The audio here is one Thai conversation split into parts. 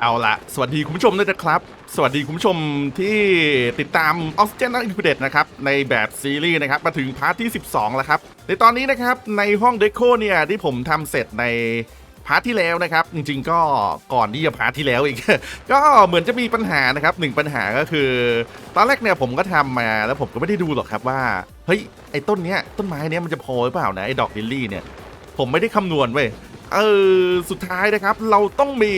เอาละสวัสดีคุณผู้ชมด้วยนะครับ สวัสดีคุณผู้ชมที่ติดตาม Oxygen n i n f i d e t นะครับ ในแบบซีรีส์นะครับ มาถึงพาร์ทที่ 12 แล้วครับ ในตอนนี้นะครับในห้องเดโคเนี่ย ที่ผมทำเสร็จในพาร์ทที่แล้วนะครับ จริงๆก็ก่อนที่จะพาร์ทที่แล้วอีก ก็เหมือนจะมีปัญหานะครับหนึ่งปัญหาก็คือ ตอนแรกเนี่ยผมก็ทำมาแล้วผมก็ไม่ได้ดูหรอกครับว่า เฮ้ยไอ้ต้นเนี้ยต้นไม้เนี้ยมันจะพอหรือเปล่านะไอ้ดอกลิลลี่เนี่ยผมไม่ได้คำนวณเว้ย เออสุดท้ายนะครับเราต้องมี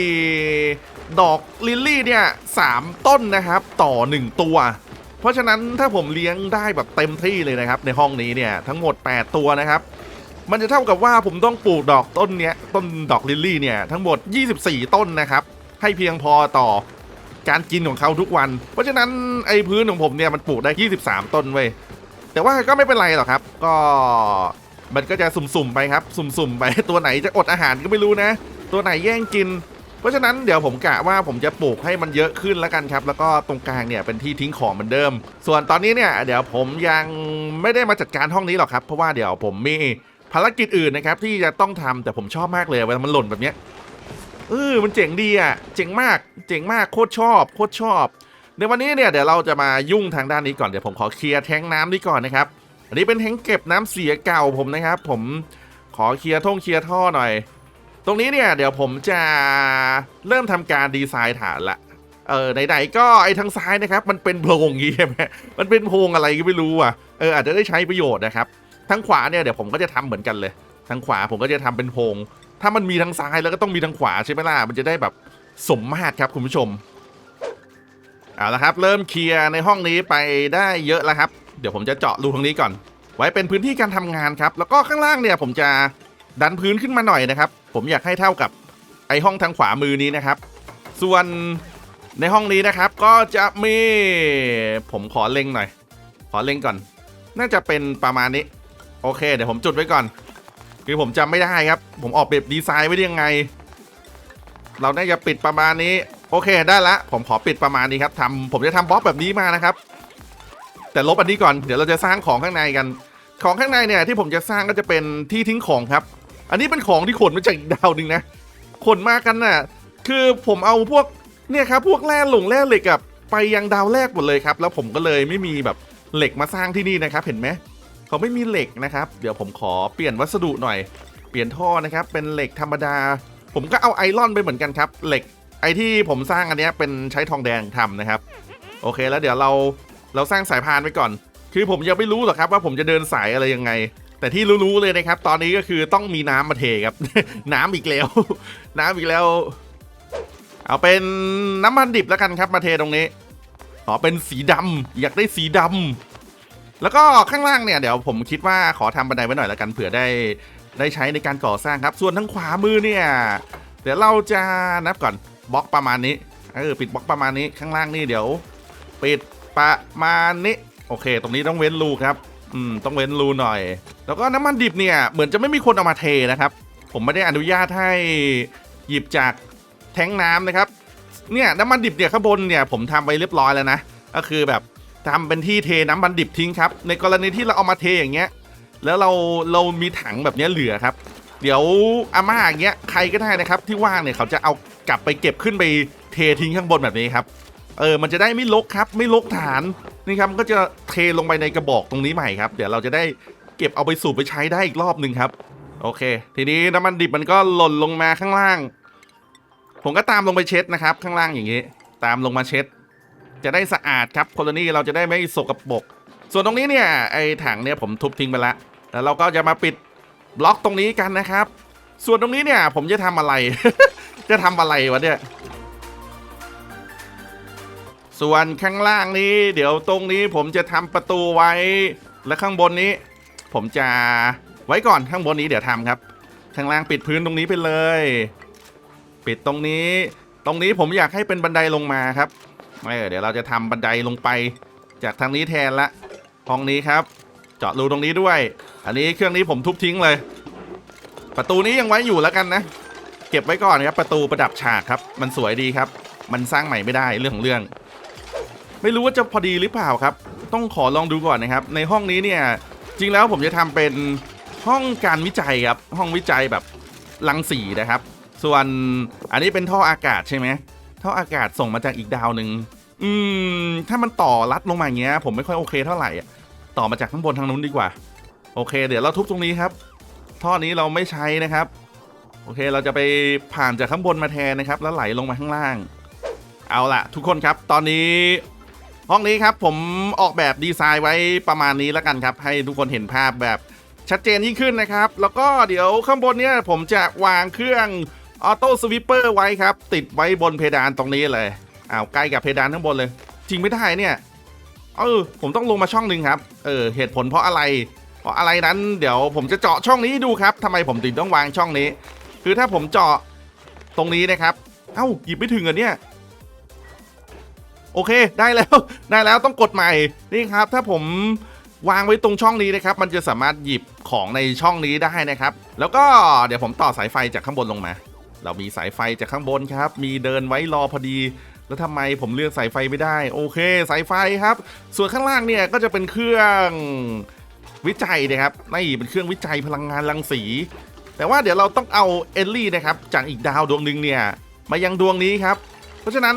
ดอกลิลลี่เนี่ยสามต้นนะครับต่อ 1 ตัว เพราะฉะนั้นถ้าผมเลี้ยงได้แบบเต็มที่เลยนะครับ ในห้องนี้เนี่ยทั้งหมด 8 ตัวนะครับ มันจะเท่ากับว่าผมต้องปลูกดอกต้นเนี้ยต้นดอกลิลลี่เนี่ยทั้งหมด 24 ต้นนะครับ ให้เพียงพอต่อการกินของเขาทุกวัน เพราะฉะนั้นไอ้พื้นของผมเนี่ยมันปลูกได้ 23 ต้นเว้ยแต่ว่าก็ไม่เป็นไรหรอกครับ ก็ มันก็จะสุ่มๆไปครับ สุ่มๆไปตัวไหนจะอดอาหารก็ไม่รู้นะ ตัวไหนแย่งกิน เพราะฉะนั้นเดี๋ยวผมกะว่าผมจะปลูกให้มันเยอะขึ้นแล้วกันครับ แล้วก็ตรงกลางเนี่ยเป็นที่ทิ้งของเหมือนเดิม ส่วนตอนนี้เนี่ยเดี๋ยวผมยังไม่ได้มาจัดการห้องนี้หรอกครับ เพราะว่าเดี๋ยวผมมีภารกิจอื่นนะครับที่จะต้องทำแต่ผมชอบมากเลยเวลามันหล่นแบบเนี้ยเออมันเจ๋งดีอะ เจ๋งมาก เจ๋งมาก โคตรชอบ โคตรชอบ ในวันนี้เนี่ยเดี๋ยวเราจะมายุ่งทางด้านนี้ก่อน เดี๋ยวผมขอเคลียร์แทงน้ำนี้ก่อนนะครับ อันนี้เป็นแทงเก็บน้ำเสียเก่าผมนะครับ ผมขอเคลียร์ท่งเคลียร์ท่อหน่อย ตรงนี้เนี่ยเดี๋ยวผมจะเริ่มทำการดีไซน์ฐานละเออไหนๆก็ไอ้ทางซ้ายนะครับ มันเป็นโพรงอย่างงี้ใช่ไหมมันเป็นโพรงอะไรก็ไม่รู้อะเอออาจจะได้ใช้ประโยชน์นะครับทางขวาเนี่ยเดี๋ยวผมก็จะทำเหมือนกันเลยทางขวาผมก็จะทำเป็นโพรงถ้ามันมีทางซ้ายแล้วก็ต้องมีทางขวาใช่ไหมล่ะมันจะได้แบบสมมาตรครับคุณผู้ชมเอาละครับ เริ่มเคลียร์ในห้องนี้ไปได้เยอะแล้วครับ เดี๋ยวผมจะเจาะรูตรงนี้ก่อน ไว้เป็นพื้นที่การทำงานครับ แล้วก็ข้างล่างเนี่ยผมจะดันพื้นขึ้นมาหน่อยนะครับ ผมอยากให้เท่ากับไอห้องทางขวามือนี้นะครับ ส่วนในห้องนี้นะครับก็จะมีผมขอเล็งหน่อย ขอเล็งก่อน น่าจะเป็นประมาณนี้ โอเค เดี๋ยวผมจุดไว้ก่อน คือผมจำไม่ได้ครับ ผมออกแบบดีไซน์ไว้ยังไง เราน่าจะปิดประมาณนี้ โอเคได้ละ ผมขอปิดประมาณนี้ครับทำผมจะทำบล็อกแบบนี้มานะครับ แต่ลบอันนี้ก่อนเดี๋ยวเราจะสร้างของข้างในกัน ของข้างในเนี่ยที่ผมจะสร้างก็จะเป็นที่ทิ้งของครับ อันนี้เป็นของที่ขนมาจากอีกดาวหนึ่งนะขนมากันน่ะ คือผมเอาพวกเนี่ยครับพวกแร่หลงแร่เหล็กอะไปยังดาวแรกหมดเลยครับ แล้วผมก็เลยไม่มีแบบเหล็กมาสร้างที่นี่นะครับ เห็นไหมเขาไม่มีเหล็กนะครับ เดี๋ยวผมขอเปลี่ยนวัสดุหน่อย เปลี่ยนท่อนะครับ เป็นเหล็กธรรมดา ผมก็เอาไอรอนไปเหมือนกันครับ เหล็กไอที่ผมสร้างอันนี้เป็นใช้ทองแดงทำนะครับ โอเคแล้วเดี๋ยวเรา เราสร้างสายพานไว้ก่อน คือผมยังไม่รู้หรอกครับว่าผมจะเดินสายอะไรยังไง แต่ที่รู้ๆเลยนะครับ ตอนนี้ก็คือต้องมีน้ำมาเทครับ น้ำอีกแล้ว น้ำอีกแล้ว เอาเป็นน้ำมันดิบแล้วกันครับมาเทตรงนี้ขอเป็นสีดำอยากได้สีดำแล้วก็ข้างล่างเนี่ยเดี๋ยวผมคิดว่าขอทำบันไดไว้หน่อยแล้วกันเผื่อได้ได้ใช้ในการก่อสร้างครับ ส่วนทางขวามือเนี่ย เดี๋ยวเราจะนับก่อนบล็อกประมาณนี้เออปิดบล็อกประมาณนี้ข้างล่างนี่เดี๋ยว ปิด ประมาณนี้โอเค ตรงนี้ต้องเว้นรูครับอืมต้องเว้นรูหน่อย แล้วก็น้ำมันดิบเนี่ยเหมือนจะไม่มีคนเอามาเทนะครับ ผมไม่ได้อนุญาตให้หยิบจากแทงน้ำนะครับเนี่ยน้ำมันดิบเนี่ยข้างบนเนี่ยผมทำไปเรียบร้อยแล้วนะก็คือแบบทำเป็นที่เทน้ำมันดิบทิ้งครับ ในกรณีที่เราเอามาเทอย่างเงี้ย แล้วเราเรามีถังแบบเนี้ยเหลือครับ เดี๋ยวอาม่าอย่างเงี้ยใครก็ได้นะครับ ที่ว่างเนี่ยเขาจะเอากลับไปเก็บขึ้นไปเททิ้งข้างบนแบบนี้ครับ เออ มันจะได้ไม่ลกครับ ไม่ลกฐานนี่ครับ มันก็จะเทลงไปในกระบอกตรงนี้ใหม่ครับ เดี๋ยวเราจะได้เก็บเอาไปสูบไปใช้ได้อีกรอบหนึ่งครับ โอเค ทีนี้น้ำมันดิบมันก็หล่นลงมาข้างล่าง ผมก็ตามลงไปเช็ดนะครับ ข้างล่างอย่างนี้ ตามลงมาเช็ด จะได้สะอาดครับโคโลนีเราจะได้ไม่สกปรก ส่วนตรงนี้เนี่ยไอ้ถังเนี่ยผมทุบทิ้งไปละ แล้วเราก็จะมาปิดบล็อกตรงนี้กันนะครับ ส่วนตรงนี้เนี่ยผมจะทำอะไร จะทำอะไรวะเนี่ย ส่วนข้างล่างนี้ เดี๋ยวตรงนี้ผมจะทำประตูไว้ และข้างบนนี้ ผมจะไว้ก่อนข้างบนนี้เดี๋ยวทำครับ ข้างล่างปิดพื้นตรงนี้ไปเลย ปิดตรงนี้ ตรงนี้ผมอยากให้เป็นบันไดลงมาครับเออเดี๋ยวเราจะทำบันไดลงไป จากทางนี้แทนละห้องนี้ครับ เจาะรูตรงนี้ด้วย อันนี้เครื่องนี้ผมทุบทิ้งเลย ประตูนี้ยังไว้อยู่แล้วกันนะ เก็บไว้ก่อนครับประตูประดับฉากครับ มันสวยดีครับ มันสร้างใหม่ไม่ได้เรื่องของเรื่อง ไม่รู้ว่าจะพอดีหรือเปล่าครับ ต้องขอลองดูก่อนนะครับ ในห้องนี้เนี่ยจริงแล้วผมจะทำเป็นห้องการวิจัยครับ ห้องวิจัยแบบรังสีนะครับ ส่วนอันนี้เป็นท่ออากาศใช่ไหมท่ออากาศส่งมาจากอีกดาวหนึ่งอืม ถ้ามันต่อรัดลงมาอย่างเงี้ย ผมไม่ค่อยโอเคเท่าไหร่ต่อมาจากข้างบนทางนู้นดีกว่า โอเค เดี๋ยวเราทุบตรงนี้ครับ ท่อนี้เราไม่ใช้นะครับ โอเค เราจะไปผ่านจากข้างบนมาแทนนะครับ แล้วไหลลงมาข้างล่าง เอาล่ะ ทุกคนครับ ตอนนี้ ห้องนี้ครับผมออกแบบดีไซน์ไว้ประมาณนี้แล้วกันครับ ให้ทุกคนเห็นภาพแบบชัดเจนยิ่งขึ้นนะครับ แล้วก็เดี๋ยวข้างบนเนี่ยผมจะวางเครื่องออโต้สวิปเปอร์ไว้ครับ ติดไว้บนเพดานตรงนี้เลยอ้าวใกล้กับเพดานข้างบนเลย จริงไม่ได้เนี่ย เออ ผมต้องลงมาช่องหนึ่งครับ เออ เหตุผลเพราะอะไร เพราะอะไรนั้น เดี๋ยวผมจะเจาะช่องนี้ดูครับทำไมผมถึงต้องวางช่องนี้ คือถ้าผมเจาะตรงนี้นะครับ เอ้าหยิบไม่ถึงเหรอเนี่ย โอเค ได้แล้วได้แล้วต้องกดใหม่นี่ครับถ้าผมวางไว้ตรงช่องนี้นะครับ มันจะสามารถหยิบของในช่องนี้ได้นะครับ แล้วก็เดี๋ยวผมต่อสายไฟจากข้างบนลงมา เรามีสายไฟจากข้างบนครับ มีเดินไว้รอพอดี แล้วทำไมผมเลือกสายไฟไม่ได้ โอเค สายไฟครับ ส่วนข้างล่างเนี่ยก็จะเป็นเครื่องวิจัยนะครับนี่เป็นเครื่องวิจัยพลังงานรังสี แต่ว่าเดี๋ยวเราต้องเอาเอลลี่นะครับจากอีกดาวดวงหนึ่งเนี่ยมายังดวงนี้ครับ ราะฉะนั้น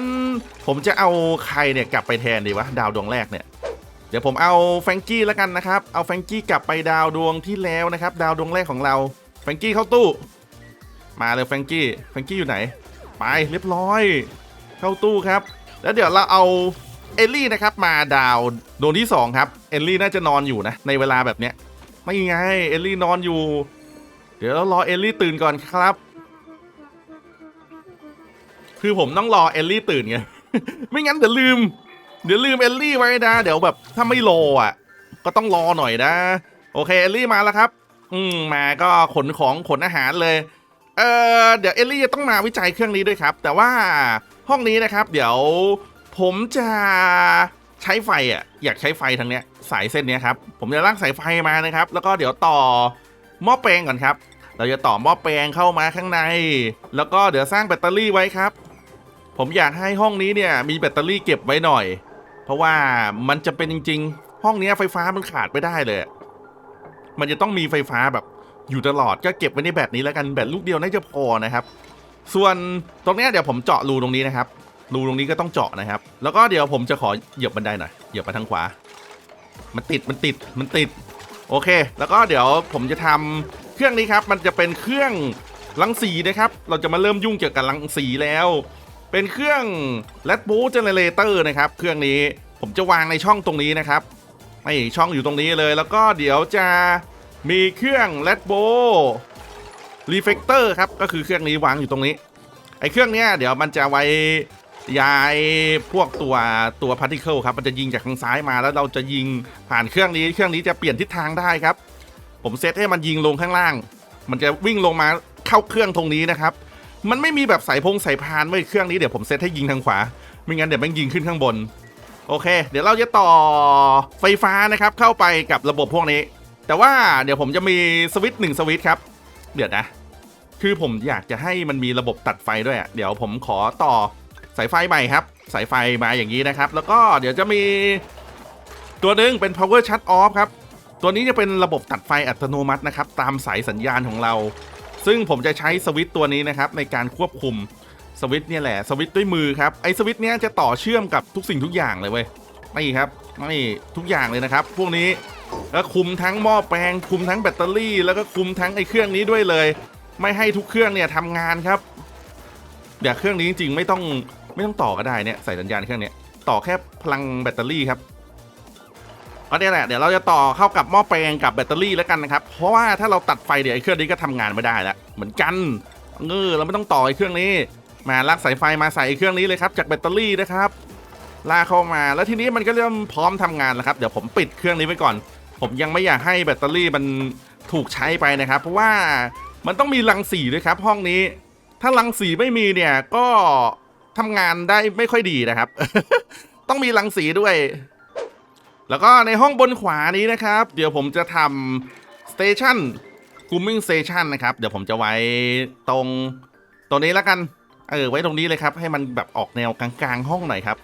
ผมจะเอาใครเนี่ยกลับไปแทนดีวะดาวดวงแรกเนี่ยเดี๋ยวผมเอาแฟงกี้แล้วกันนะครับ เอาแฟงกี้กลับไปดาวดวงที่แล้วนะครับ ดาวดวงแรกของเราแฟงกี้เข้าตู้ มาเลยแฟงกี้แฟงกี้อยู่ไหน ไปเรียบร้อย เข้าตู้ครับ แล้วเดี๋ยวเราเอาเอลลี่นะครับ มาดาวดวงที่สองครับเอลลี่น่าจะนอนอยู่นะ ในเวลาแบบเนี้ยไม่ไงเอลลี่นอนอยู่ เดี๋ยวเรารอเอลลี่ตื่นก่อนครับ คือผมต้องรอเอลลี่ตื่นไง ไม่งั้นเดี๋ยวลืม เดี๋ยวลืมเอลลี่ไว้นะ เดี๋ยวแบบถ้าไม่รออะ ก็ต้องรอหน่อยนะ โอเคเอลลี่มาแล้วครับ อืมมาก็ขนของขนอาหารเลย เออเดี๋ยวเอลลี่จะต้องมาวิจัยเครื่องนี้ด้วยครับ แต่ว่าห้องนี้นะครับ เดี๋ยวผมจะใช้ไฟอะ อยากใช้ไฟทางเนี้ย สายเส้นเนี้ยครับ ผมจะลากสายไฟมานะครับ แล้วก็เดี๋ยวต่อหม้อแปลงก่อนครับ เราจะต่อหม้อแปลงเข้ามาข้างใน แล้วก็เดี๋ยวสร้างแบตเตอรี่ไว้ครับ ผมอยากให้ห้องนี้เนี่ยมีแบตเตอรี่เก็บไว้หน่อย เพราะว่ามันจะเป็นจริง ๆ ห้องนี้ไฟฟ้ามันขาดไม่ได้เลย มันจะต้องมีไฟฟ้าแบบอยู่ตลอดก็เก็บไว้ในแบตนี้แล้วกันแบตลูกเดียวน่าจะพอนะครับ ส่วนตรงนี้เดี๋ยวผมเจาะรูตรงนี้นะครับรูตรงนี้ก็ต้องเจาะนะครับ แล้วก็เดี๋ยวผมจะขอเหยียบบันไดหน่อยเหยียบไปทางขวา มันติดมันติดมันติด โอเค แล้วก็เดี๋ยวผมจะทำเครื่องนี้ครับ มันจะเป็นเครื่องรังสีนะครับ เราจะมาเริ่มยุ่งเกี่ยวกับรังสีแล้ว เป็นเครื่อง l e d b o o Generator นะครับ เครื่องนี้ผมจะวางในช่องตรงนี้นะครับไอช่องอยู่ตรงนี้เลย แล้วก็เดี๋ยวจะมีเครื่อง l e d b o Reflector ครับ ก็คือเครื่องนี้วางอยู่ตรงนี้ ไอเครื่องเนี้ยเดี๋ยวมันจะไว้ย้ายพวกตัวตัวพาร์ติเคิลครับ มันจะยิงจากทางซ้ายมาแล้วเราจะยิงผ่านเครื่องนี้ เครื่องนี้จะเปลี่ยนทิศทางได้ครับ ผมเซตให้มันยิงลงข้างล่าง มันจะวิ่งลงมาเข้าเครื่องตรงนี้นะครับ มันไม่มีแบบสายพงสายพานไว้เครื่องนี้เดี๋ยวผมเซตให้ยิงทางขวา ไม่งั้นเดี๋ยวมันยิงขึ้นข้างบน โอเค เดี๋ยวเราจะต่อไฟฟ้านะครับ เข้าไปกับระบบพวกนี้ แต่ว่าเดี๋ยวผมจะมีสวิตช์หนึ่งสวิตช์ครับ เดี๋ยวนะ คือผมอยากจะให้มันมีระบบตัดไฟด้วยอะเดี๋ยวผมขอต่อสายไฟใหม่ครับ สายไฟมาอย่างนี้นะครับ แล้วก็เดี๋ยวจะมีตัวหนึ่งเป็น power shut off ครับ ตัวนี้จะเป็นระบบตัดไฟอัตโนมัตินะครับ ตามสายสัญญาณของเรา ซึ่งผมจะใช้สวิตตัวนี้นะครับในการควบคุมสวิตเนี่ยแหละสวิตด้วยมือครับไอสวิตเนี้ยจะต่อเชื่อมกับทุกสิ่งทุกอย่างเลยเว้ยนี่ครับนี่ทุกอย่างเลยนะครับ พวกนี้แล้วคุมทั้งหม้อแปลง คุมทั้งแบตเตอรี่ แล้วก็คุมทั้งไอเครื่องนี้ด้วยเลย ไม่ให้ทุกเครื่องเนี่ยทำงานครับเดี๋ยวเครื่องนี้จริงๆไม่ต้องไม่ต้องต่อก็ได้เนี่ยใส่สัญญาณเครื่องเนี้ยต่อแค่พลังแบตเตอรี่ครับ ก็เนี่ยแหละเดี๋ยวเราจะต่อเข้ากับหม้อแปลงกับแบตเตอรี่แล้วกันนะครับ เพราะว่าถ้าเราตัดไฟเดี๋ยวไอ้เครื่องนี้ก็ทำงานไม่ได้แล้วเหมือนกันเออเราไม่ต้องต่อไอ้เครื่องนี้ มาลากสายไฟมาใส่เครื่องนี้เลยครับ จากแบตเตอรี่นะครับลากเข้ามาแล้วทีนี้มันก็เริ่มพร้อมทำงานแล้วครับเดี๋ยวผมปิดเครื่องนี้ไว้ก่อน ผมยังไม่อยากให้แบตเตอรี่มันถูกใช้ไปนะครับ เพราะว่ามันต้องมีรังสีด้วยครับ ห้องนี้ ถ้ารังสีไม่มีเนี่ยก็ทำงานได้ไม่ค่อยดีนะครับ ต้องมีรังสีด้วย แล้วก็ในห้องบนขวานี้นะครับ เดี๋ยวผมจะทำสเตชันกูมิ่งสเตชันนะครับ เดี๋ยวผมจะไว้ตรงตรงนี้แล้วกันเออไว้ตรงนี้เลยครับ ให้มันแบบออกแนวกลางๆห้องหน่อยครับ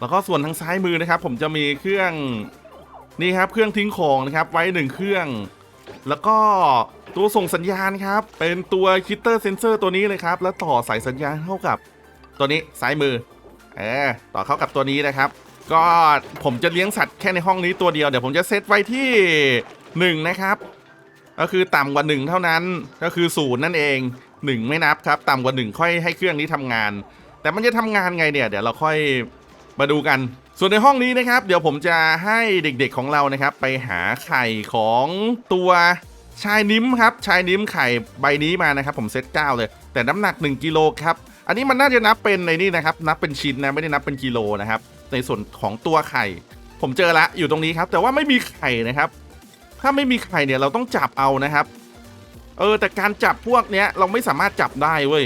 แล้วก็ส่วนทางซ้ายมือนะครับ ผมจะมีเครื่องนี่ครับ เครื่องทิ้งของนะครับ ไว้หนึ่งเครื่อง แล้วก็ตัวส่งสัญญาณครับ เป็นตัวคิตเตอร์เซนเซอร์ตัวนี้เลยครับ แล้วต่อสายสัญญาณเข้ากับตัวนี้ซ้ายมือเออต่อเข้ากับตัวนี้นะครับ ก็ผมจะเลี้ยงสัตว์แค่ในห้องนี้ตัวเดียว เดี๋ยวผมจะเซตไว้ที่หนึ่งนะครับ ก็คือต่ำกว่าหนึ่งเท่านั้นก็คือศูนย์นั่นเองหนึ่งไม่นับครับ ต่ำกว่าหนึ่งค่อยให้เครื่องนี้ทำงาน แต่มันจะทำงานไงเนี่ย เดี๋ยวเราค่อยมาดูกัน ส่วนในห้องนี้นะครับ เดี๋ยวผมจะให้เด็กๆของเรานะครับ ไปหาไข่ของตัวชายนิ้มครับชายนิ้มไข่ใบนี้มานะครับ ผมเซตเก้าเลย แต่น้ำหนัก 1กิโลครับอันนี้มันน่าจะนับเป็นในนี่นะครับ นับเป็นชิ้นนะไม่ได้นับเป็นกิโลนะครับ ในส่วนของตัวไข่ ผมเจอละอยู่ตรงนี้ครับ แต่ว่าไม่มีไข่นะครับ ถ้าไม่มีไข่เนี่ยเราต้องจับเอานะครับ เออแต่การจับพวกเนี้ยเราไม่สามารถจับได้เว้ย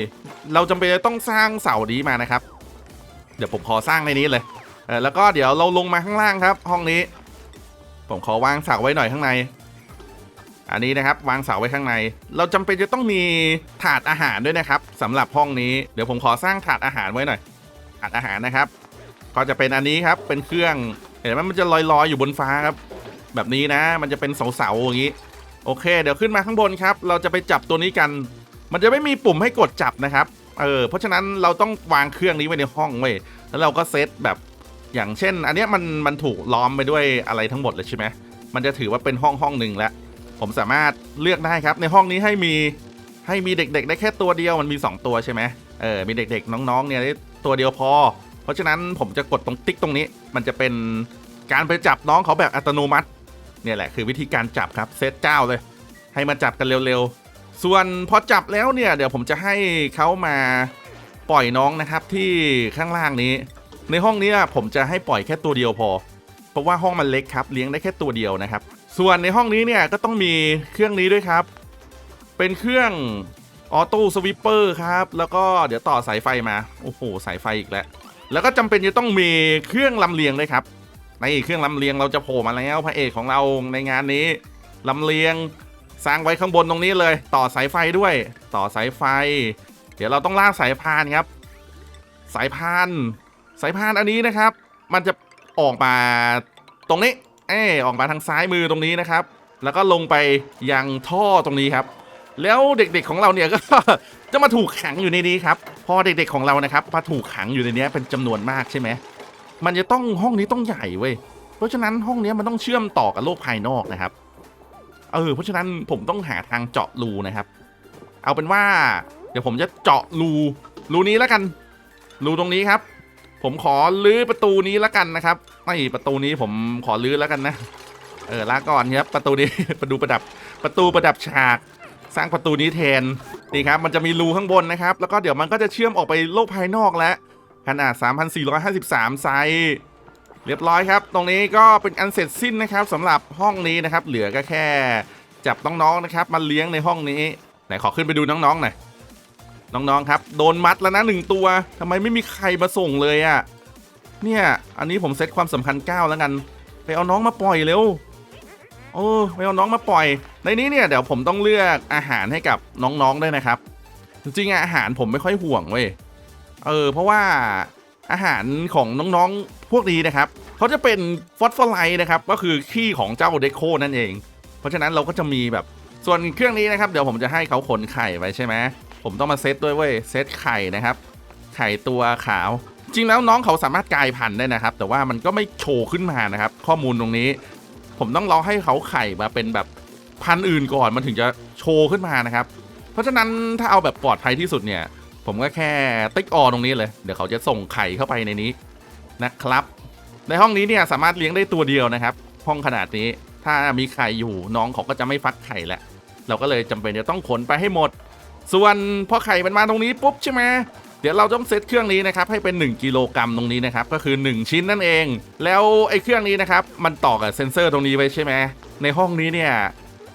เราจำเป็นจะต้องสร้างเสานี้มานะครับ เดี๋ยวผมขอสร้างในนี้เลยเออแล้วก็เดี๋ยวเราลงมาข้างล่างครับ ห้องนี้ ผมขอวางเสาไว้หน่อยข้างใน อันนี้นะครับ วางเสาไว้ข้างใน เราจำเป็นจะต้องมีถาดอาหารด้วยนะครับสำหรับห้องนี้เดี๋ยวผมขอสร้างถาดอาหารไว้หน่อยถาดอาหารนะครับ ก็จะเป็นอันนี้ครับเป็นเครื่องเห็นไหมมันจะลอยๆอยู่บนฟ้าครับ แบบนี้นะ มันจะเป็นเสาๆอย่างนี้ โอเค เดี๋ยวขึ้นมาข้างบนครับ เราจะไปจับตัวนี้กัน มันจะไม่มีปุ่มให้กดจับนะครับเออเพราะฉะนั้นเราต้องวางเครื่องนี้ไว้ในห้องเว้แล้วเราก็เซตแบบอย่างเช่น อันนี้มันมันถูกล้อมไปด้วยอะไรทั้งหมดเลยใช่ไหมมันจะถือว่าเป็นห้องห้องหนึ่งแล้วผมสามารถเลือกได้ครับ ในห้องนี้ให้มีให้มีเด็กๆ ได้แค่ตัวเดียวมันมี 2 ตัวใช่ไหมเออมีเด็กๆ น้องๆเนี่ยได้ตัวเดียวพอ เพราะฉะนั้นผมจะกดตรงติ๊กตรงนี้ มันจะเป็นการไปจับน้องเขาแบบอัตโนมัติ เนี่ยแหละคือวิธีการจับครับเซตเจ้าเลย ให้มาจับกันเร็วๆ ส่วนพอจับแล้วเนี่ยเดี๋ยวผมจะให้เขามาปล่อยน้องนะครับที่ข้างล่างนี้ ในห้องนี้ผมจะให้ปล่อยแค่ตัวเดียวพอ เพราะว่าห้องมันเล็กครับเลี้ยงได้แค่ตัวเดียวนะครับ ส่วนในห้องนี้เนี่ยก็ต้องมีเครื่องนี้ด้วยครับ เป็นเครื่องออโต้สวิปเปอร์ครับ แล้วก็เดี๋ยวต่อสายไฟมา โอ้โห สายไฟอีกแล้ว แล้วก็จำเป็นจะต้องมีเครื่องลำเลียงด้วยครับในเครื่องลำเลียงเราจะโผล่มาแล้วพระเอกของเราในงานนี้ลำเลียงสร้างไว้ข้างบนตรงนี้เลย ต่อสายไฟด้วย ต่อสายไฟ เดี๋ยวเราต้องลากสายพานครับ สายพานสายพานอันนี้นะครับ มันจะออกมาตรงนี้เออออกมาทางซ้ายมือตรงนี้นะครับ แล้วก็ลงไปยังท่อตรงนี้ครับ แล้วเด็กๆของเราเนี่ยก็ จะมาถูกขังอยู่ในนี้ครับ พอเด็กๆของเรานะครับมาถูกขังอยู่ในนี้เป็นจำนวนมากใช่ไหมมันจะต้องห้องนี้ต้องใหญ่เว้ยเพราะฉะนั้นห้องนี้มันต้องเชื่อมต่อกับโลกภายนอกนะครับเออเพราะฉะนั้นผมต้องหาทางเจาะรูนะครับ เอาเป็นว่า เดี๋ยวผมจะเจาะรูรูนี้แล้วกัน รูตรงนี้ครับ ผมขอลื้อประตูนี้แล้วกันนะครับไม่ประตูนี้ผมขอลื้อแล้วกันนะ เออลาก่อนครับประตูนี้ ประตูประดับประตูประดับฉาก สร้างประตูนี้แทนนี่ครับมันจะมีรูข้างบนนะครับ แล้วก็เดี๋ยวมันก็จะเชื่อมออกไปโลกภายนอกแล้วขนาด 3,453 ไซส์เรียบร้อยครับ ตรงนี้ก็เป็นอันเสร็จสิ้นนะครับสำหรับห้องนี้นะครับ เหลือก็แค่จับน้องๆนะครับมาเลี้ยงในห้องนี้ไหนขอขึ้นไปดูน้องๆหน่อยน้องๆครับ โดนมัดแล้วนะหนึ่งตัวทำไมไม่มีใครมาส่งเลยอะ่ะเนี่ยอันนี้ผมเซตความสำคัญ9แล้วกัน ไปเอาน้องมาปล่อยเร็ว โอ้ไปเอาน้องมาปล่อย ในนี้เนี่ยเดี๋ยวผมต้องเลือกอาหารให้กับน้องๆด้วยนะครับ จริงๆอาหารผมไม่ค่อยห่วงเว้ยเออเพราะว่าอาหารของน้องๆพวกนี้นะครับเขาจะเป็นฟอสฟอไลท์นะครับก็คือขี้ของเจ้าเดโคนั่นเอง เพราะฉะนั้นเราก็จะมีแบบส่วนเครื่องนี้นะครับ เดี๋ยวผมจะให้เขาขนไข่ไว้ใช่ไหมผมต้องมาเซตด้วยเว้ยเซตไข่นะครับ ไข่ตัวขาว จริงแล้วน้องเขาสามารถกลายพันธุ์ได้นะครับ แต่ว่ามันก็ไม่โชว์ขึ้นมานะครับ ข้อมูลตรงนี้ ผมต้องรอให้เขาไข่มาเป็นแบบพันอื่นก่อนมันถึงจะโชว์ขึ้นมานะครับ เพราะฉะนั้นถ้าเอาแบบปลอดภัยที่สุดเนี่ย ผมก็แค่ติ๊กออตรงนี้เลย เดี๋ยวเขาจะส่งไข่เข้าไปในนี้นะครับ ในห้องนี้เนี่ยสามารถเลี้ยงได้ตัวเดียวนะครับ ห้องขนาดนี้ถ้ามีไข่อยู่น้องเขาก็จะไม่ฟักไข่แล้วเราก็เลยจำเป็นจะต้องขนไปให้หมด ส่วนพอไข่มันมาตรงนี้ปุ๊บใช่ไหม เดี๋ยวเราต้องเซตเครื่องนี้นะครับให้เป็น 1 กิโลกรัมตรงนี้นะครับก็คือ 1 ชิ้นนั่นเอง แล้วไอ้เครื่องนี้นะครับมันต่อกับเซ็นเซอร์ตรงนี้ไว้ใช่ไหมในห้องนี้เนี่ย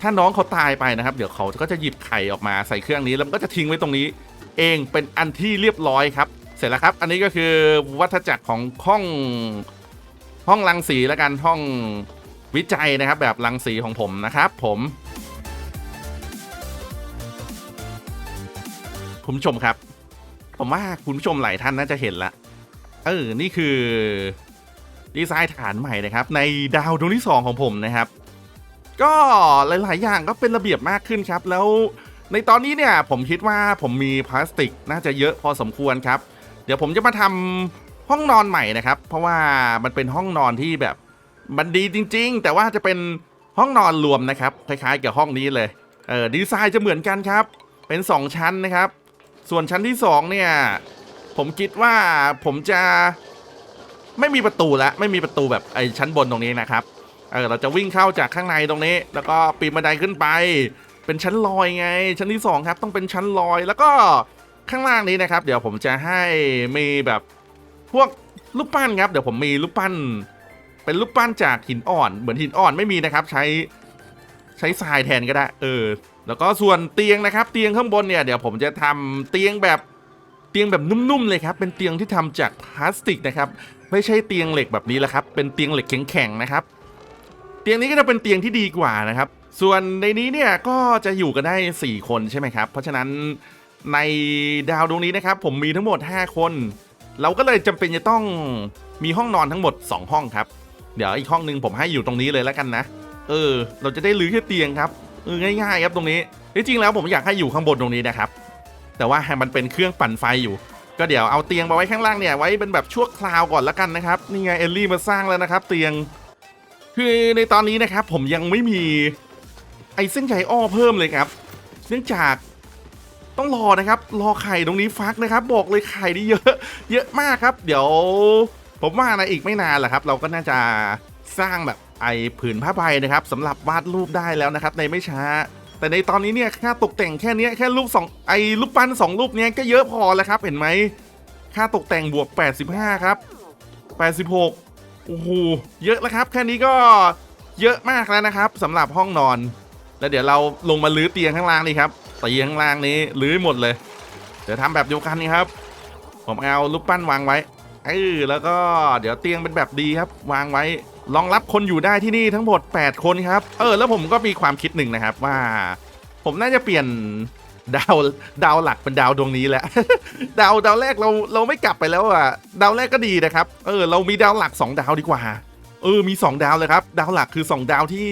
ถ้าน้องเขาตายไปนะครับ เดี๋ยวเขาก็จะหยิบไข่ออกมาใส่เครื่องนี้แล้วก็จะทิ้งไว้ตรงนี้ เองเป็นอันที่เรียบร้อยครับ เสร็จแล้วครับ อันนี้ก็คือวัฏจักรของห้องห้องรังสีแล้วกันห้องวิจัยนะครับ แบบรังสีของผมนะครับ ผมคุณผู้ชมครับ ผมว่าคุณผู้ชมหลายท่านน่าจะเห็นละ เออ นี่คือ ดีไซน์ฐานใหม่นะครับ ในดาวดวงที่ 2 ของผมนะครับ ก็หลาย ๆ อย่างก็เป็นระเบียบมากขึ้นครับ แล้วในตอนนี้เนี่ยผมคิดว่าผมมีพลาสติกน่าจะเยอะพอสมควรครับ เดี๋ยวผมจะมาทำห้องนอนใหม่นะครับ เพราะว่ามันเป็นห้องนอนที่แบบมันดีจริง ๆ แต่ว่าจะเป็นห้องนอนรวมนะครับ คล้าย ๆ กับห้องนี้เลย เออดีไซน์จะเหมือนกันครับ เป็น 2 ชั้นนะครับ ส่วนชั้นที่2เนี่ย ผมคิดว่าผมจะไม่มีประตูละไม่มีประตูแบบไอ้ชั้นบนตรงนี้นะครับเออเราจะวิ่งเข้าจากข้างในตรงนี้ แล้วก็ปีนบันไดขึ้นไป เป็นชั้นลอยไง ชั้นที่2ครับต้องเป็นชั้นลอย แล้วก็ข้างล่างนี้นะครับ เดี๋ยวผมจะให้มีแบบพวกรูปปั้นครับเดี๋ยวผมมีรูปปั้น เป็นรูปปั้นจากหินอ่อน เหมือนหินอ่อนไม่มีนะครับ ใช้ใช้ทรายแทนก็ได้ เออ แล้วก็ส่วนเตียงนะครับ เตียงข้างบนเนี่ยเดี๋ยวผมจะทำเตียงแบบเตียงแบบนุ่มๆเลยครับ เป็นเตียงที่ทำจากพลาสติกนะครับ ไม่ใช่เตียงเหล็กแบบนี้แล้วครับ เป็นเตียงเหล็กแข็งๆนะครับ เตียงนี้ก็จะเป็นเตียงที่ดีกว่านะครับ ส่วนในนี้เนี่ยก็จะอยู่กันได้ 4 คนใช่ไหมครับ เพราะฉะนั้นในดาวดวงนี้นะครับ ผมมีทั้งหมด 5 คน เราก็เลยจำเป็นจะต้องมีห้องนอนทั้งหมด 2 ห้องครับ เดี๋ยวอีกห้องหนึงผมให้อยู่ตรงนี้เลยแล้วกันนะ เออ เราจะได้ลื้อแค่เตียงครับ ง่ายๆครับตรงนี้ที่จริงแล้วผมอยากให้อยู่ข้างบนตรงนี้นะครับ แต่ว่าให้มันเป็นเครื่องปั่นไฟอยู่ ก็เดี๋ยวเอาเตียงมาไว้ข้างล่างเนี่ยไว้เป็นแบบชั่วคราวก่อนล้วกันนะครับนี่ไงเอลลี่มาสร้างแล้วนะครับ เตียง คือในตอนนี้นะครับ ผมยังไม่มีไอ้เส้นใยอ้อเพิ่มเลยครับ เนื่องจากต้องรอนะครับ รอไข่ตรงนี้ฟักนะครับ บอกเลยไข่นี่เยอะ เยอะมากครับ เดี๋ยว ผมว่านะอีกไม่นานแหละครับ เราก็น่าจะสร้างแบบ ไอผืนผ้าใบนะครับสำหรับวาดรูปได้แล้วนะครับ ในไม่ช้า แต่ในตอนนี้เนี่ยค่าตกแต่งแค่เนี้ยแค่รูปสองไอรูปปั้นสองรูปเนี้ยก็เยอะพอแล้วครับ เห็นไหมค่าตกแต่งบวก 85 ครับ 86โอ้โหเยอะแล้วครับ แค่นี้ก็เยอะมากแล้วนะครับสำหรับห้องนอน แล้วเดี๋ยวเราลงมาลื้อเตียงข้างล่างนี่ครับเตียงข้างล่างนี้ลื้อหมดเลย เดี๋ยวทำแบบเดียวกันนี่ครับ ผมเอารูปปั้นวางไว้เออแล้วก็เดี๋ยวเตียงเป็นแบบดีครับ วางไว้ รองรับคนอยู่ได้ที่นี่ทั้งหมด 8 คนครับ เออ แล้วผมก็มีความคิดหนึ่งนะครับว่า ผมน่าจะเปลี่ยนดาวดาวหลักเป็นดาวดวงนี้แหละ ดาวดาวแรกเราเราไม่กลับไปแล้วอะ ดาวแรกก็ดีนะครับ เออ เรามีดาวหลัก 2 ดาวดีกว่า เออ มี 2 ดาวเลยครับ ดาวหลักคือ 2 ดาวที่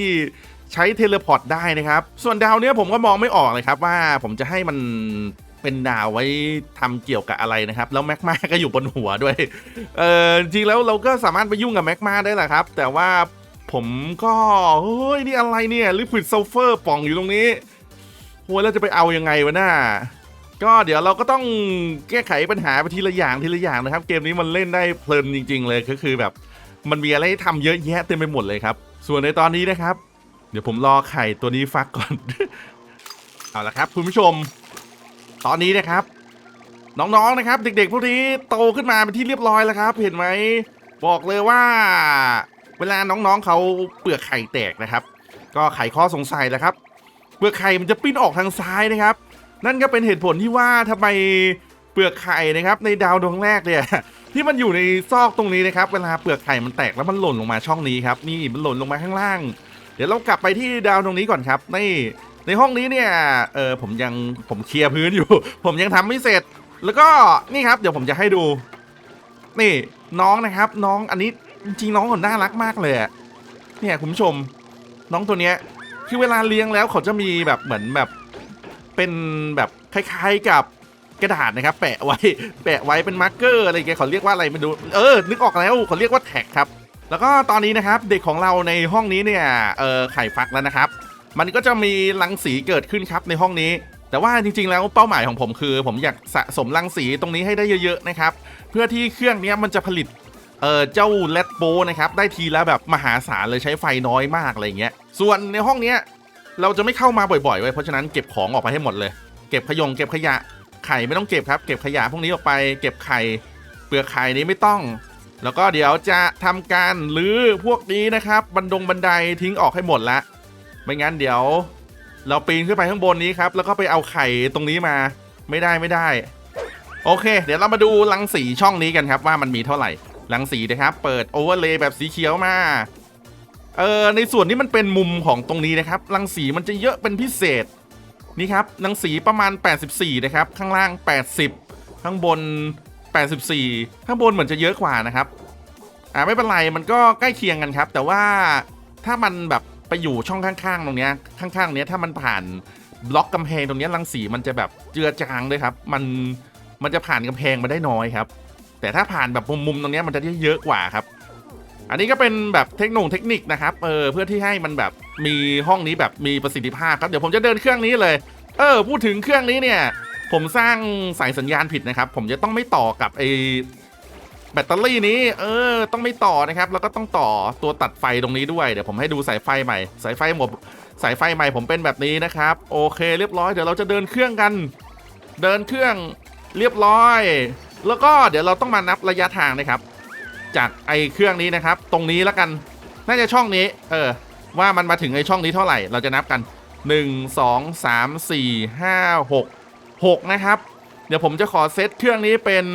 ใช้เทเลพอร์ตได้นะครับ ส่วนดาวเนี้ยผมก็มองไม่ออกเลยครับว่าผมจะให้มัน เป็นดาวไว้ทำเกี่ยวกับอะไรนะครับ แล้วแม็กมาก็อยู่บนหัวด้วย เออจริงแล้วเราก็สามารถไปยุ่งกับแม็กมาได้แหละครับ แต่ว่าผมก็เฮ้ยนี่อะไรเนี่ยลิควิดซัลเฟอร์ป่องอยู่ตรงนี้โว้ยเราจะไปเอายังไงวะน่าก็เดี๋ยวเราก็ต้องแก้ไขปัญหาไปทีละอย่างทีละอย่างนะครับ เกมนี้มันเล่นได้เพลินจริง ๆ เลยก็คือแบบ มันมีอะไรให้ทำเยอะแยะเต็มไปหมดเลยครับ ส่วนในตอนนี้นะครับ เดี๋ยวผมรอไข่ตัวนี้ฟักก่อน เอาละครับ คุณผู้ชม ตอนนี้นะครับ น้องๆนะครับ เด็กๆพวกนี้โตขึ้นมาเป็นที่เรียบร้อยแล้วครับ เห็นไหมบอกเลยว่า เวลาน้องๆเขาเปลือกไข่แตกนะครับ ก็ไขข้อสงสัยแล้วครับ เปลือกไข่มันจะปิ้นออกทางซ้ายนะครับ นั่นก็เป็นเหตุผลที่ว่าทำไมเปลือกไข่นะครับ ในดาวดวงแรกเนี่ยที่มันอยู่ในซอกตรงนี้นะครับ เวลาเปลือกไข่มันแตกแล้วมันหล่นลงมาช่องนี้ครับนี่มันหล่นลงมาข้างล่าง เดี๋ยวเรากลับไปที่ดาวตรงนี้ก่อนครับนี่ ในห้องนี้เนี่ยเออผมยังผมเคลียร์พื้นอยู่ ผมยังทำไม่เสร็จ แล้วก็นี่ครับ เดี๋ยวผมจะให้ดู นี่น้องนะครับ น้องอันนี้จริงๆน้องเขาน่ารักมากเลยเนี่ยคุณผู้ชม น้องตัวเนี้ยคือเวลาเลี้ยงแล้วเขาจะมีแบบเหมือนแบบเป็นแบบคล้ายๆกับกระดาษนะครับ แปะไว้แปะไว้เป็นมาร์กเกอร์อะไรเงี้ยเขาเรียกว่าอะไรไม่รู้เออนึกออกแล้วเขาเรียกว่าแท็กครับ แล้วก็ตอนนี้นะครับ เด็กของเราในห้องนี้เนี่ยเออไข่ฟักแล้วนะครับ มันก็จะมีรังสีเกิดขึ้นครับในห้องนี้ แต่ว่าจริงๆแล้วเป้าหมายของผมคือ ผมอยากสะสมรังสีตรงนี้ให้ได้เยอะๆนะครับ เพื่อที่เครื่องนี้มันจะผลิตเออเจ้าเลดโบนะครับได้ทีละแบบมหาศาลเลยใช้ไฟน้อยมากอะไรเงี้ย ส่วนในห้องเนี้ยเราจะไม่เข้ามาบ่อยๆไว้เพราะฉะนั้นเก็บของออกไปให้หมดเลย เก็บขยงเก็บขยะไข่ไม่ต้องเก็บครับ เก็บขยะพวกนี้ออกไป เก็บไข่เปลือกไข่นี้ไม่ต้อง แล้วก็เดี๋ยวจะทำการลื้อพวกนี้นะครับบันดงบันไดทิ้งออกให้หมดละ ไม่งั้นเดี๋ยว เราปีนขึ้นไปข้างบนนี้ครับ แล้วก็ไปเอาไข่ตรงนี้มา ไม่ได้ไม่ได้ โอเค เดี๋ยวเรามาดูรังสีช่องนี้กันครับว่ามันมีเท่าไหร่รังสีนะครับ เปิดโอเวอร์เลย์แบบสีเขียวมา เออในส่วนที่มันเป็นมุมของตรงนี้นะครับรังสีมันจะเยอะเป็นพิเศษ นี่ครับรังสีประมาณ 84 นะครับ ข้างล่าง 80 ข้างบน 84 ข้างบนเหมือนจะเยอะกว่านะครับ อ่าไม่เป็นไรมันก็ใกล้เคียงกันครับ แต่ว่าถ้ามันแบบ ไปอยู่ช่องข้างๆตรงเนี้ยข้างๆเนี้ยถ้ามันผ่านบล็อกกำแพงตรงเนี้ยรังสีมันจะแบบเจือจางด้วยครับ มันมันจะผ่านกำแพงมาได้น้อยครับ แต่ถ้าผ่านแบบมุมๆตรงเนี้ยมันจะได้เยอะกว่าครับ อันนี้ก็เป็นแบบเทคโนโลยีเทคนิคนะครับเออเพื่อที่ให้มันแบบมีห้องนี้แบบมีประสิทธิภาพครับเดี๋ยวผมจะเดินเครื่องนี้เลย เออ พูดถึงเครื่องนี้เนี่ย ผมสร้างสายสัญญาณผิดนะครับ ผมจะต้องไม่ต่อกับไอ แบตเตอรี่นี้เออต้องไม่ต่อนะครับ แล้วก็ต้องต่อตัวตัดไฟตรงนี้ด้วย เดี๋ยวผมให้ดูสายไฟใหม่ สายไฟหมดสายไฟใหม่ผมเป็นแบบนี้นะครับ โอเคเรียบร้อยเดี๋ยวเราจะเดินเครื่องกัน เดินเครื่องเรียบร้อย แล้วก็เดี๋ยวเราต้องมานับระยะทางนะครับ จากไอเครื่องนี้นะครับ ตรงนี้แล้วกันน่าจะช่องนี้ เออ ว่ามันมาถึงไอช่องนี้เท่าไหร่ เราจะนับกัน 1 2 3 4 5 6 6 นะครับ เดี๋ยวผมจะขอเซตเครื่องนี้เป็น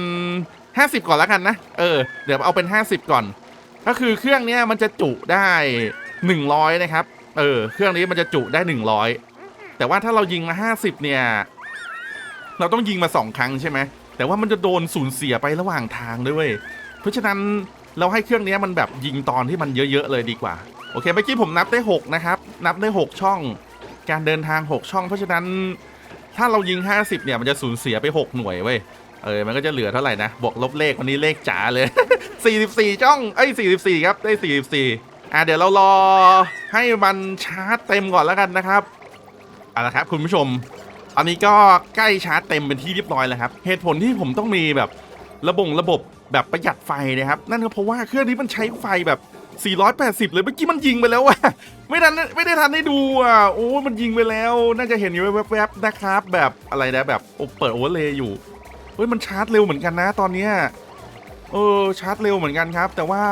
50 ก่อนแล้วกันนะ เออ เดี๋ยวเอาเป็น 50 ก่อน ก็คือเครื่องนี้มันจะจุได้ 100 นะครับ เออ เครื่องนี้มันจะจุได้ 100 แต่ว่าถ้าเรายิงมา 50 เนี่ย เราต้องยิงมา 2 ครั้งใช่ไหม แต่ว่ามันจะโดนสูญเสียไประหว่างทางด้วยเวยเพราะฉะนั้นเราให้เครื่องนี้มันแบบยิงตอนที่มันเยอะๆเลยดีกว่า โอเค เมื่อกี้ผมนับได้ 6 นะครับ นับได้ 6 ช่อง การเดินทาง 6 ช่อง เพราะฉะนั้นถ้าเรายิง 50 เนี่ย มันจะสูญเสียไป 6 หน่วยเว้ย เออ มันก็จะเหลือเท่าไหร่นะ บวกลบเลขวันนี้เลขจ๋าเลย 44 ช่อง เอ้ย 44 ครับ ได้ 44 อะ เดี๋ยวเรารอให้มันชาร์จเต็มก่อนแล้วกันนะครับ เอาละครับคุณผู้ชมอันนี้ก็ใกล้ชาร์จเต็มเป็นที่เรียบร้อยแล้วครับ เหตุผลที่ผมต้องมีแบบระบบระบบแบบประหยัดไฟนะครับ นั่นก็เพราะว่าเครื่องนี้มันใช้ไฟแบบ480 เลยเมื่อกี้มันยิงไปแล้วอะไม่ทันไม่ได้ทันได้ดูอะโอ้มันยิงไปแล้ว น่าจะเห็นอยู่แวบๆนะครับ แบบอะไรนะแบบโอเปิดโอเวอร์เลยอยู่ เฮ้ยมันชาร์จเร็วเหมือนกันนะตอนเนี้ยเออชาร์จเร็วเหมือนกันครับ แต่ว่า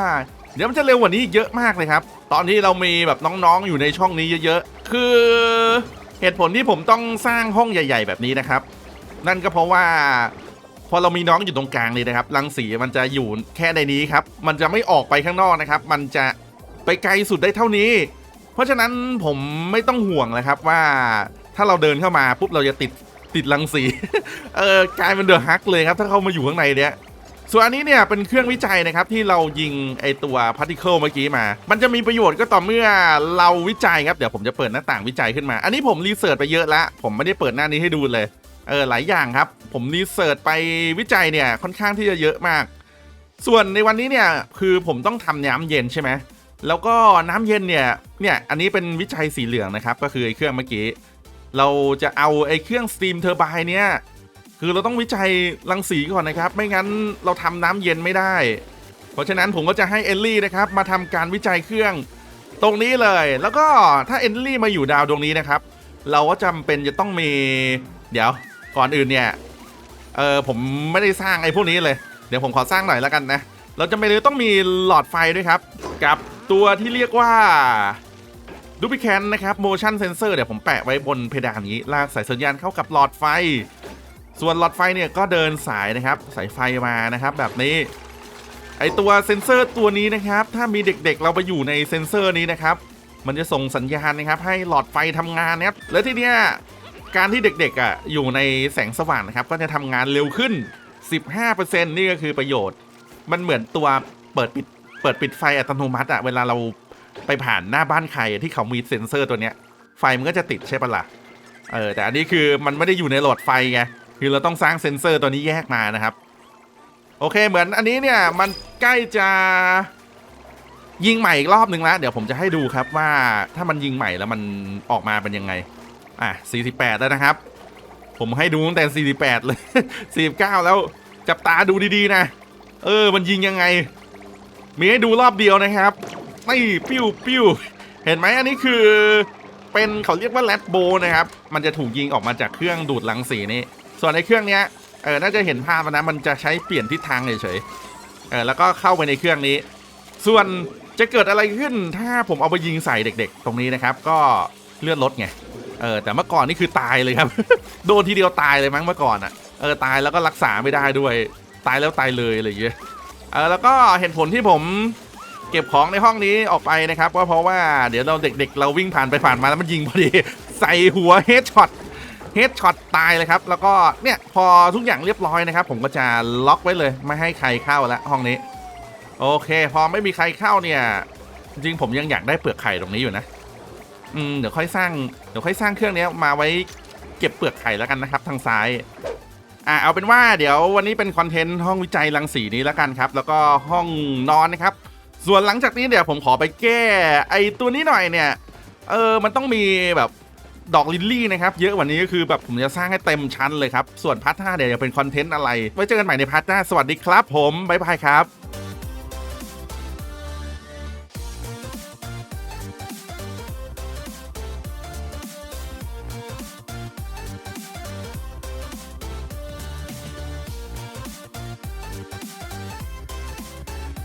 เดี๋ยวมันจะเร็วกว่านี้เยอะมากเลยครับ ตอนที่เรามีแบบน้องๆอยู่ในช่องนี้เยอะๆ คือเหตุผลที่ผมต้องสร้างห้องใหญ่ ๆ แบบนี้นะครับ นั่นก็เพราะว่า พอเรามีน้องอยู่ตรงกลางเลยนะครับรังสีมันจะอยู่แค่ในนี้ครับ มันจะไม่ออกไปข้างนอกนะครับ มันจะไปไกลสุดได้เท่านี้ เพราะฉะนั้นผมไม่ต้องห่วงเลยครับว่าถ้าเราเดินเข้ามาปุ๊บเราจะติด ติดรังสี เออกลายเป็นเดอะฮักเลยครับ ถ้าเข้ามาอยู่ข้างในเนี้ยส่วนอันนี้เนี่ยเป็นเครื่องวิจัยนะครับที่เรายิงไอตัวพาร์ติเคิลเมื่อกี้มา มันจะมีประโยชน์ก็ต่อเมื่อเราวิจัยครับ เดี๋ยวผมจะเปิดหน้าต่างวิจัยขึ้นมา อันนี้ผมรีเสิร์ชไปเยอะแล้ว ผมไม่ได้เปิดหน้านี้ให้ดูเลย เออหลายอย่างครับ ผมรีเสิร์ชไปวิจัยเนี่ยค่อนข้างที่จะเยอะมาก ส่วนในวันนี้เนี่ยคือผมต้องทำน้ำเย็นใช่ไหมแล้วก็น้ำเย็นเนี่ย เนี่ยอันนี้เป็นวิจัยสีเหลืองนะครับ ก็คือไอเครื่องเมื่อกี้ เราจะเอาไอ้เครื่องสตรีมเทอร์ไบน์เนี่ยคือเราต้องวิจัยรังสีก่อนนะครับ ไม่งั้นเราทำน้ำเย็นไม่ได้ เพราะฉะนั้นผมก็จะให้เอลลี่นะครับ มาทำการวิจัยเครื่องตรงนี้เลย แล้วก็ถ้าเอลลี่มาอยู่ดาวดวงนี้นะครับ เราก็จำเป็นจะต้องมี เดี๋ยวก่อนอื่นเนี่ยเออผมไม่ได้สร้างไอ้พวกนี้เลย เดี๋ยวผมขอสร้างหน่อยแล้วกันนะ เราจะไม่ได้ต้องมีหลอดไฟด้วยครับ กับตัวที่เรียกว่า ดูพิแคนนะครับ motion sensor เดี๋ยวผมแปะไว้บนเพดานนี้ ลากสายสัญญาณเข้ากับหลอดไฟ ส่วนหลอดไฟเนี่ยก็เดินสายนะครับ สายไฟมานะครับ แบบนี้ ไอตัวเซนเซอร์ตัวนี้นะครับ ถ้ามีเด็กๆเราไปอยู่ในเซนเซอร์นี้นะครับ มันจะส่งสัญญาณนะครับ ให้หลอดไฟทำงานนะครับ แล้วทีเนี้ยการที่เด็กๆอะอยู่ในแสงสว่างนะครับ ก็จะทำงานเร็วขึ้น 15%นี่ก็คือประโยชน์ มันเหมือนตัวเปิดปิดเปิดปิดไฟอัตโนมัติอะเวลาเรา ไปผ่านหน้าบ้านใครที่เขามีเซ็นเซอร์ตัวเนี้ย ไฟมันก็จะติดใช่ปะล่ะเออแต่อันนี้คือมันไม่ได้อยู่ในหลอดไฟไงคือเราต้องสร้างเซ็นเซอร์ตัวนี้แยกมานะครับ โอเคเหมือนอันนี้เนี่ยมันใกล้จะยิงใหม่อีกรอบหนึ่งแล้วเดี๋ยวผมจะให้ดูครับว่าถ้ามันยิงใหม่แล้วมันออกมาเป็นยังไงอะ48 แล้วนะครับ ผมให้ดูตั้งแต่ 48 เลย 49 แล้วจับตาดูดีๆนะ เออ มันยิงยังไง มีให้ดูรอบเดียวนะครับ นี่ปิ้วปิ้วเห็นไหมอันนี้คือเป็นเขาเรียกว่าแรดโบนะครับ มันจะถูกยิงออกมาจากเครื่องดูดรังสีนี้ส่วนในเครื่องเนี้ยเออน่าจะเห็นภาพนะ มันจะใช้เปลี่ยนทิศทางเฉยๆเออแล้วก็เข้าไปในเครื่องนี้ ส่วนจะเกิดอะไรขึ้นถ้าผมเอาไปยิงใส่เด็ก ๆ ตรงนี้นะครับ ก็เลื่อดลดไง เออแต่เมื่อก่อนนี่คือตายเลยครับ โดนทีเดียวตายเลยมั้งเมื่อก่อนอะ เออตายแล้วก็รักษาไม่ได้ด้วย ตายแล้วตายเลยอะไรอย่างเงี้ย เออแล้วก็เหตุผลที่ผม เก็บของในห้องนี้ออกไปนะครับก็เพราะว่าเดี๋ยวเราเด็กๆ เราวิ่งผ่านไปผ่านมาแล้วมันยิงพอดี ใส่หัวเฮดช็อตเฮดช็อตตายเลยครับ แล้วก็เนี่ยพอทุกอย่างเรียบร้อยนะครับ ผมก็จะล็อกไว้เลย ไม่ให้ใครเข้าแล้วห้องนี้ โอเค พอไม่มีใครเข้าเนี่ย จริงผมยังอยากได้เปลือกไข่ตรงนี้อยู่นะ อืมเดี๋ยวค่อยสร้างเดี๋ยวค่อยสร้างเครื่องนี้มาไว้เก็บเปลือกไข่แล้วกันนะครับ ทางซ้ายอะเอาเป็นว่าเดี๋ยววันนี้เป็นคอนเทนต์ห้องวิจัยรังสีนี้แล้วกันครับ แล้วก็ห้องนอนนะครับ ส่วนหลังจากนี้เดี๋ยวผมขอไปแก้ ไอตัวนี้หน่อยเนี่ยเออมันต้องมีแบบดอกลิลลี่นะครับ เยอะกว่านี้ก็คือแบบผมจะสร้างให้เต็มชั้นเลยครับ ส่วนพาร์ทหน้าเดี๋ยวจะเป็นคอนเทนต์อะไร ไว้เจอกันใหม่ในพาร์ทหน้าสวัสดีครับผมบ๊ายบายครับ